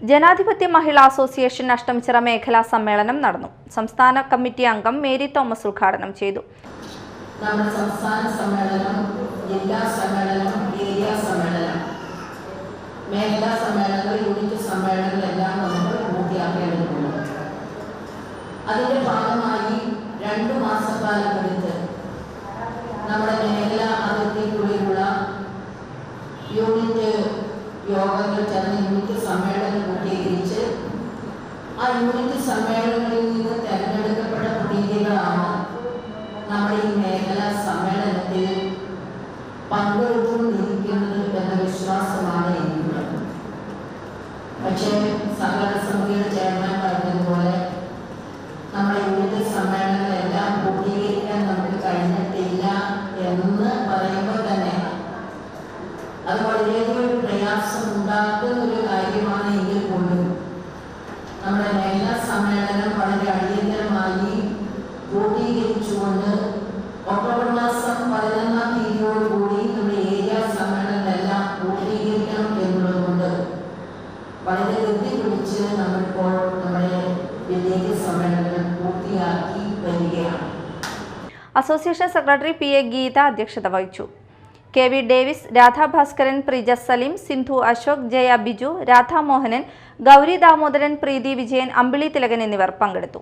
ജനാധിപത്യ മഹിളാ അസോസിയേഷൻ അഷ്ടമിച്ചിറ മേഖലാ സമ്മേളനം നടന്നു. സംസ്ഥാന കമ്മിറ്റി അംഗം മേരി തോമസ് ഉദ്ഘാടനം ചെയ്തു. നമ്മുടെ സംസ്ഥാന സമ്മേളനം ജില്ലാ സമ്മേളനം ഏരിയ സമ്മേളനം. യൂണിറ്റ് നമുക്ക് പൂർത്തിയാക്കേണ്ടതുണ്ട്. ഭാഗമായി രണ്ട് മാസക്കാലം എടുത്ത് നമ്മുടെ മേഖലാ അതിർത്തിക്കുള്ളിലുള്ള യൂണിറ്റ് യോഗങ്ങൾ ചേർന്ന് യൂണിറ്റ് സമ്മേളനം പൂർത്തീകരിച്ച് യൂണിറ്റ് സമ്മേളനങ്ങളിൽ നിന്ന് തിരഞ്ഞെടുക്കപ്പെട്ട പ്രതിനിധികളാണ് നമ്മുടെ ഈ മേഖലാ സമ്മേളനത്തിൽ പങ്കെടുത്തുകൊണ്ടിരിക്കുന്നത് എന്ന വിശ്വാസമാണ് എനിക്കുള്ളത്. പക്ഷേ സഹകരണ സമിതിയുടെ ചെയർമാൻ പറഞ്ഞതുപോലെ നമ്മുടെ ഇവിടുത്തെ സമ്മേളനങ്ങളെല്ലാം പൂർത്തീകരിക്കാൻ നമുക്ക് കഴിഞ്ഞിട്ടില്ല എന്ന് പറയുമ്പോൾ തന്നെ അത് വളരെയധികം പ്രയാസം ഉണ്ടാക്കുന്ന ഒരു കാര്യമാണ് എങ്കിൽ പോലും നമ്മുടെ മേഖലാ സമ്മേളനം വളരെ അടിയന്തരമായി പൂർത്തീകരിച്ചുകൊണ്ട് ഒക്ടോബർ മാസം പതിനൊന്നാം തീയതിയോടുകൂടി നമ്മുടെ ഏരിയ സമ്മേളനമെല്ലാം പൂർത്തീകരിക്കണം എന്നുള്ളതുകൊണ്ട് വളരെ ധൃതി പിടിച്ച് നമ്മളിപ്പോൾ നമ്മുടെ വില്ലേജ് സമ്മേളനം പൂർത്തിയാക്കി വരികയാണ്. Association secretary P A Geetha അധ്യക്ഷത വഹിച്ചു. K V Davis Radhabhaskaran Prija Saleem Sindhu Ashok Jaya Biju Radhamohanan Gauri Damodaran Preethi Vijayan Ambili Thilakan എന്നിവർ പങ്കെടുത്തു.